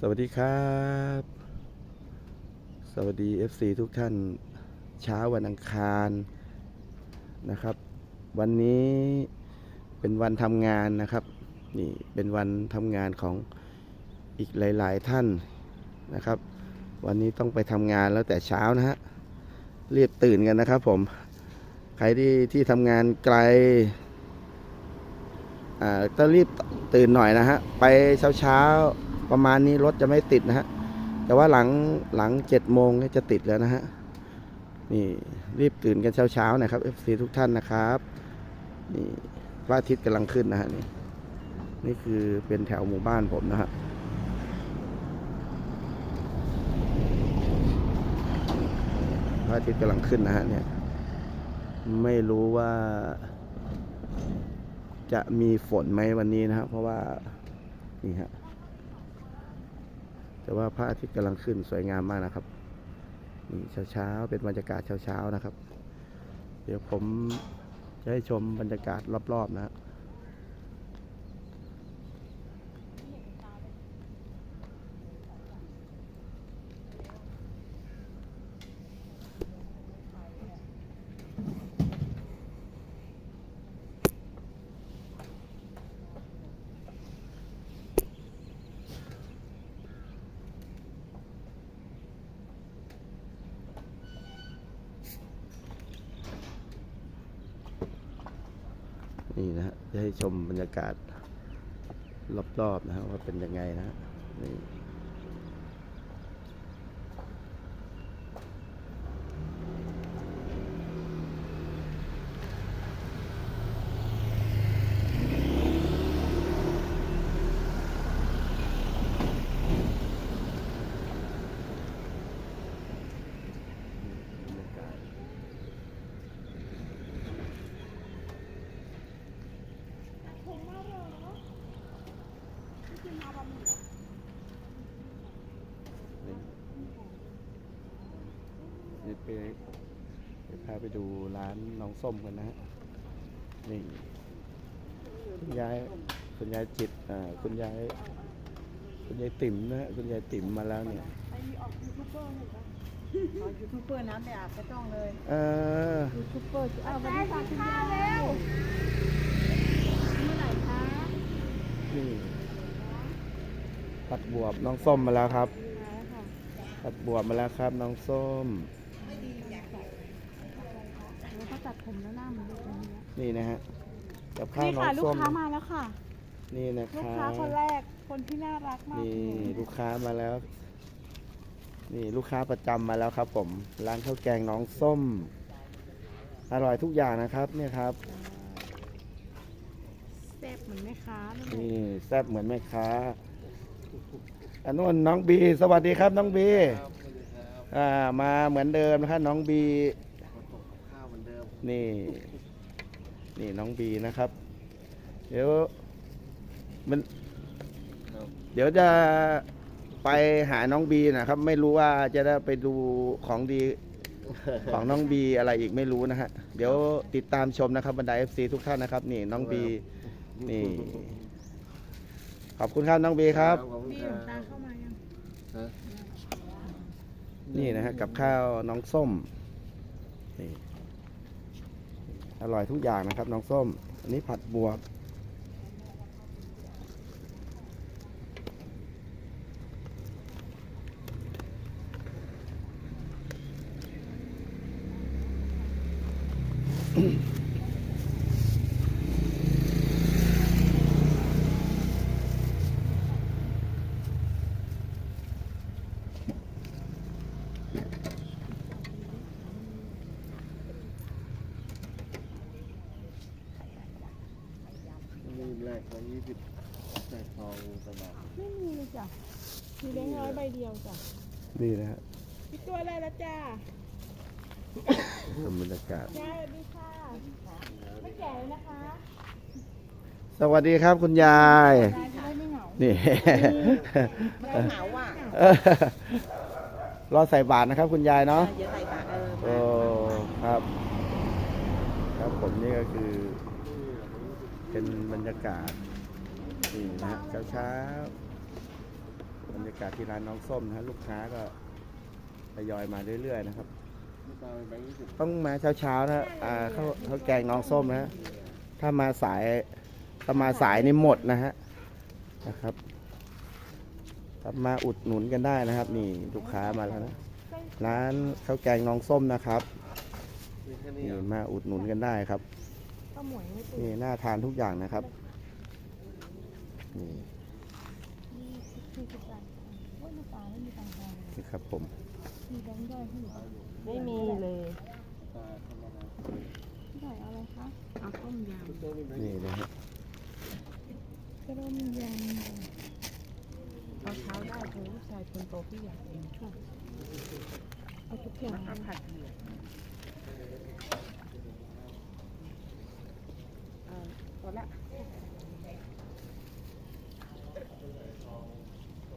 สวัสดีครับ สวัสดี FC ทุกท่านเช้าวันอังคารนะครับ วันนี้เป็นวันทำงานนะครับนี่เป็นวันทำงานของอีกหลาย ๆ ท่านนะครับ วันนี้ต้องไปทำงานแล้วแต่เช้านะฮะเรียบตื่นกันนะครับผมใครที่ที่ทำงานไกลอ่าต้องรีบตื่นหน่อยนะฮะไปเช้าเช้า ประมาณนี้รถจะไม่ติดนะฮะ แต่ว่าหลังหลังเจ็ดโมงจะติดแล้วนะฮะ นี่รีบตื่นกันเช้าเช้าๆนะครับ FC ทุกท่านนะครับ นี่พระอาทิตย์กำลังขึ้นนะฮะนี่ นี่คือเป็นแถวหมู่บ้านผมนะฮะพระอาทิตย์กำลังขึ้นนะฮะเนี่ย ไม่รู้ว่า จะมีฝนไหมวันนี้นะครับเพราะว่า นี่ฮะ แต่ว่าพระอาทิตย์กำลังขึ้นสวยงามมากนะครับนี่เช้าๆเป็นบรรยากาศเช้าๆนะครับ เดี๋ยวผมจะให้ชมบรรยากาศรอบๆนะ นี่นะฮะจะให้ชมบรรยากาศรอบๆนะฮะว่าเป็นยังไงนะฮะนี่ นี่ ไปไปพาไปดูร้านน้องส้มกันนะฮะนี่คุณยายคุณยายจิตอ่าคุณยายคุณยายติ๋มนะฮะคุณยายติ๋มมาแล้วเนี่ยไปออกยูทูบเบอร์หน่อยปะอ๋อยูทูบเบอร์น้ำไม่อาบไม่ต้องเลยเออยูทูบเบอร์อ้าววันนี้ฝากคุณยายเร็วเมื่อไหร่คะนี่ผัดบวบน้องส้มมาแล้วครับมาแล้วค่ะผัดบวบมาแล้วครับน้องส้ม แล้วก็ตัด ผมแล้วหน้ามันดูตรงนี้นี่นะฮะกับข้าวนี่น้อค่ะงลูกส้มค้ามาแล้วค่ะ นี่นะคลูกรัค้าคนบแรกคนที่น่ารักมากนี่ลูกค้ามาแล้ว นี่ลูกค้าประจำมาแล้วครับ ผม ร้านข้าวแกงน้องส้ม อร่อยทุกอย่างนะครับ เนี่ยครับแซ่บเหมือนแม่ค้าเลยนี่แซ่บเหมือนแม่ค้าอันนู้นน้องบี สวัสดีครับน้องบี อ่ามาเหมือนเดิมนะครับน้องบี นี่ นี่น้องบีนะครับ เดี๋ยวมัน เดี๋ยวจะไปหาน้องบีนะครับ ไม่รู้ว่าจะได้ไปดูของดีของน้องบีอะไรอีกไม่รู้นะฮะ เดี๋ยวติดตามชมนะครับบรรดา FC ทุกท่านนะครับ นี่น้องบี นี่ ขอบคุณครับน้องบีครับพี่หลวงตาเข้ามายังนี่นะฮะกับข้าวน้องส้มนี่ อร่อยทุกอย่างนะครับ น้องส้ม อันนี้ผัดบวบมีแรกร้อยยี่ สิบแจกทองสบายไม่มีเลยจ้ะ มีแบงค์ร้อยใบเดียวจ้ะนี่นะฮะพี่ตัวอะไรละจ้าชมบรรยากาศยายสวัสดีค่ะ ไม่แก่เลยนะคะสวัสดีครับคุณยาย ยายจะได้ไม่เหงานี่ ไม่เหงาอะรอใส่บาทนะครับ คุณยายเนาะอย่าใส่บาตรเออโอ้ ครับ ครับผมนี่ก็คือ เป็นบรรยากาศ นี่นะฮะเช้าเช้าๆบรรยากาศากาศที่ร้านน้องส้มนะฮะลูกค้าก็ทยอยมาเรื่อยๆนะครับไม่ตามแบงค์ยี่สิบต้องมาเช้าๆนะอ่าข้าวข้าวแกงน้องส้มนะฮะถ้ามาสายถ้ามาสายนี่หมดนะฮะนะครับครับมาอุดหนุนกันได้นะครับ นี่ลูกค้ามาแล้วนะร้านข้าวแกงน้องส้มนะครับมีแค่นี้นี่เหรอมาอุดหนุนกันได้ครับข้าวหมวยไม่ติดนี่น่าทานทุกอย่างนะครับนี่ ยี่สิบสี่สิบบาทโอ้ย น้ำปลาไม่มีตังค์ทอนเลยนี่ครับผมมีแบงค์ย่อยให้หนูไม่มีเลยตาธรรมดาพี่หน่อยเอาอะไรคะเอาต้มยำโจ้มีแบงค์นี่นะฮะกระดมยำเอาเช้าได้คือลูกชายคนโตพี่อยากกินเอาทุกอย่างแล้วก็ผัดเหยื่อเอ่อพอละค่ะ